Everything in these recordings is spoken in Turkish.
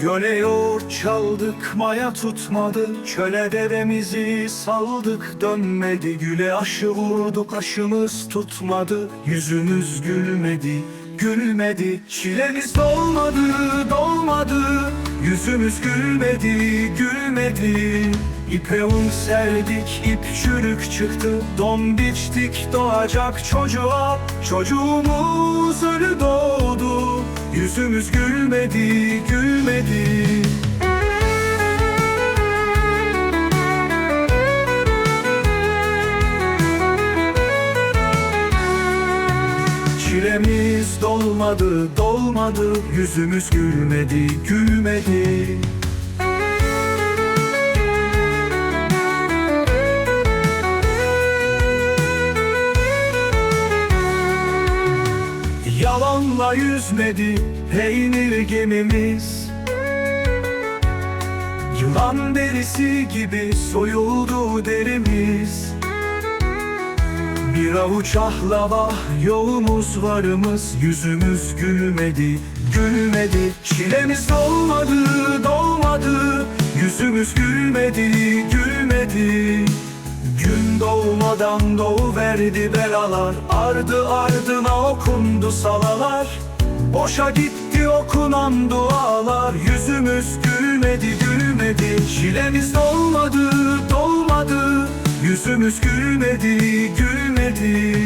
Göle yoğurt çaldık maya tutmadı. Çöle devemizi saldık dönmedi. Güle aşı vurduk aşımız tutmadı. Yüzümüz gülmedi gülmedi. Çilemiz dolmadı dolmadı. Yüzümüz gülmedi gülmedi. İpe un serdik ip çürük çıktı. Don biçtik doğacak çocuğa. Çocuğumuz ölü doğdu Yüzümüz gülmedi gülmedi. Çilemiz dolmadı dolmadı. Yüzümüz gülmedi gülmedi Yalanla yüzmedi peynir gemimiz. Yılan derisi gibi soyuldu derimiz. Bir avuç ahlava yolumuz varımız Yüzümüz gülmedi, gülmedi. Çilemiz dolmadı, dolmadı Yüzümüz gülmedi, gülmedi. Gün doğmadan doğuverdi belalar. Ardı ardına okundu salalar. Boşa gitti okunan dualar. Yüzümüz gülmedi gülmedi. Çilemiz dolmadı dolmadı. Yüzümüz gülmedi gülmedi.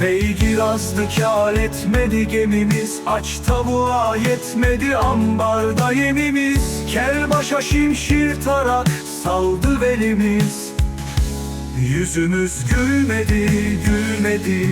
Beygir azdı kâr etmedi gemimiz. Aç tavuğa yetmedi ambarda yemimiz. Kel başa şimşir tarak saldı velimiz Yüzümüz gülmedi, gülmedi.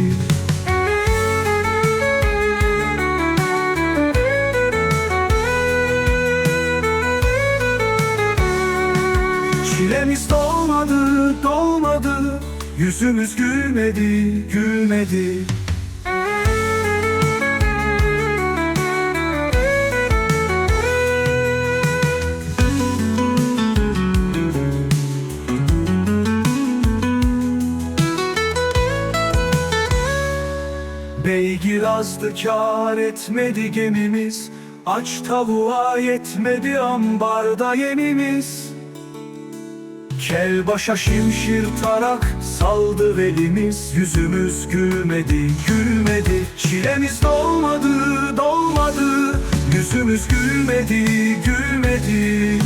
Çilemiz dolmadı, dolmadı. Yüzümüz gülmedi, gülmedi Beygir azdı kâr etmedi gemimiz. Aç tavuğa yetmedi ambarda yemimiz Kel başa şimşir tarak saldı velimiz. Yüzümüz gülmedi gülmedi. Çilemiz dolmadı dolmadı. Yüzümüz gülmedi gülmedi